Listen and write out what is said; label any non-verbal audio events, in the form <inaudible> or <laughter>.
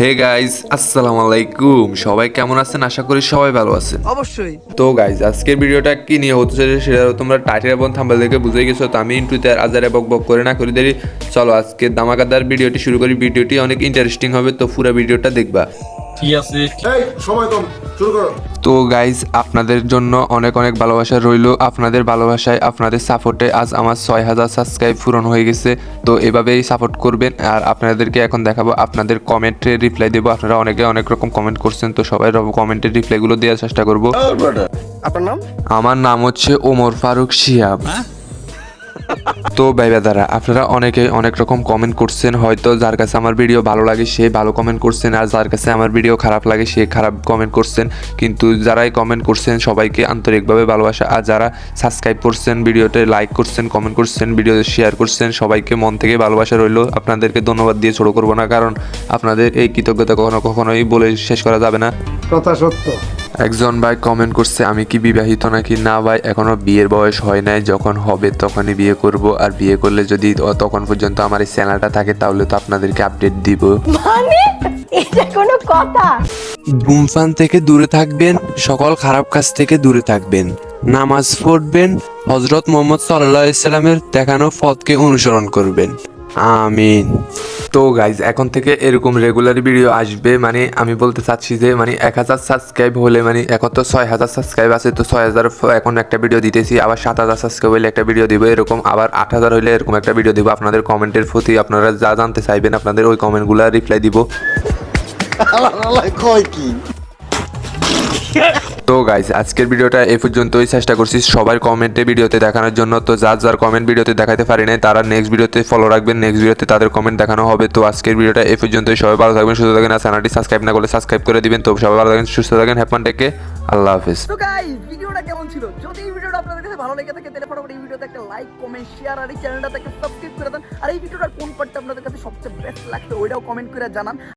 Hey guys আসসালামু আলাইকুম সবাই কেমন আছেন? আশা করি সবাই ভালো আছেন। অবশ্যই। তো গাইজ আজকের ভিডিওটা কি নিয়ে হতে চলেছে সেটা তোমরা টাইটেল এবং থাম্বেল দেখে বুঝে গেছো তো আমি ইন্টুতে আর আজারে বক বক করে না করে দেরি। চলো আজকে দামাকাদার ভিডিওটি শুরু করি। ভিডিওটি অনেক ইন্টারেস্টিং হবে তো পুরো ভিডিওটা দেখবা। ঠিক আছে। সময় কম শুরু করো। তো গাইজ আপনাদের জন্য অনেক অনেক ভালোবাসা রইল। আপনাদের ভালোবাসায় আপনাদের সাপোর্টে আজ আমার ছয় হাজার সাবস্ক্রাইব পূরণ হয়ে গেছে। তো এভাবেই সাপোর্ট করবেন। আর আপনাদেরকে এখন দেখাবো আপনাদের কমেন্টে রিপ্লাই দেবো। আপনারা অনেকে অনেক রকম কমেন্ট করছেন তো সবাই কমেন্টের রিপ্লাইগুলো দেওয়ার চেষ্টা করব। আপনার নাম? আমার নাম হচ্ছে ওমর ফারুক শিহাব। তো ভাইবা দ্বারা আপনারা অনেকে অনেক রকম কমেন্ট করছেন, হয়তো যার কাছে আমার ভিডিও ভালো লাগে সে ভালো কমেন্ট করছেন আর যার কাছে আমার ভিডিও খারাপ লাগে সে খারাপ কমেন্ট করছেন। কিন্তু যারাই কমেন্ট করছেন, সবাইকে আন্তরিকভাবে ভালোবাসা। আর যারা সাবস্ক্রাইব করছেন ভিডিওতে লাইক করছেন কমেন্ট করছেন ভিডিও শেয়ার করছেন, সবাইকে মন থেকে ভালোবাসা রইল। আপনাদেরকে ধন্যবাদ দিয়ে ছোট করব না, কারণ আপনাদের এই কৃতজ্ঞতা কখনো কখনোই বলে শেষ করা যাবে না। কথা সত্য। একজন ভাই কমেন্ট করছে আমি কি বিবাহিত নাকি? না ভাই এখনও বিয়ের বয়স হয় নাই। যখন হবে তখনই বিয়ে করব। আর বিয়ে করলে যদি তখন পর্যন্ত আমার এই চ্যানেলটা থাকে তাহলে তো আপনাদেরকে আপডেট দিব। মানে? এটা কোনো কথা? ধূমপান থেকে দূরে থাকবেন সকল খারাপ কাজ থেকে দূরে থাকবেন। নামাজ পড়বেন হজরত মোহাম্মদ সাল্লাহ ইসলামের দেখানো পথকে অনুসরণ করবেন। আমিন। তো গাইজ এখন থেকে এরকম রেগুলার ভিডিও আসবে মানে আমি বলতে চাচ্ছি যে মানে এক হাজার সাবস্ক্রাইব হলে মানে এখন তো ছয় হাজার সাবস্ক্রাইব আছে, তো ছয় হাজার এখন একটা ভিডিও দিতেছি, আবার সাত হাজার সাবস্ক্রাইব হলে একটা ভিডিও দিব, এরকম আবার আট হাজার হলে এরকম একটা ভিডিও দিব আপনাদের কমেন্টের প্রতি, আপনারা যা জানতে চাইবেন আপনাদের ওই কমেন্টগুলো রিপ্লাই দিব। কি? <laughs> তো গাইজ আজকের ভিডিওটা এ পর্যন্তই। চেষ্টা করছি সবার কমেন্টে ভিডিওতে দেখানোর জন্য। তো যার যার কমেন্ট ভিডিওতে দেখাতে পারি নাই, তারা নেক্সট ভিডিওতে ফলো রাখবেন। নেক্সট ভিডিওতে তাদের কমেন্ট দেখানো হবে। তো আজকের ভিডিওটা এ পর্যন্তই। সবাই ভালো থাকবেন, সুস্থ থাকেন আর চ্যানেলটি সাবস্ক্রাইব না করলে সাবস্ক্রাইব করে দিবেন। তো সবাই ভালো থাকেন সুস্থ থাকেন হ্যাপন টেকে আল্লাহ হাফিজ। তো গাইস ভিডিওটা কেমন ছিল? যদি এই ভিডিওটা আপনাদের কাছে ভালো লেগে থাকে, তাহলে ফটাফট এই ভিডিওতে একটা লাইক কমেন্ট শেয়ার আর এই চ্যানেলটাকে সাবস্ক্রাইব করে দেন। আর এই ভিডিওটার কোন পার্টটা আপনাদের কাছে সবচেয়ে বেস্ট লাগছে ওইটাও কমেন্ট করে জানান।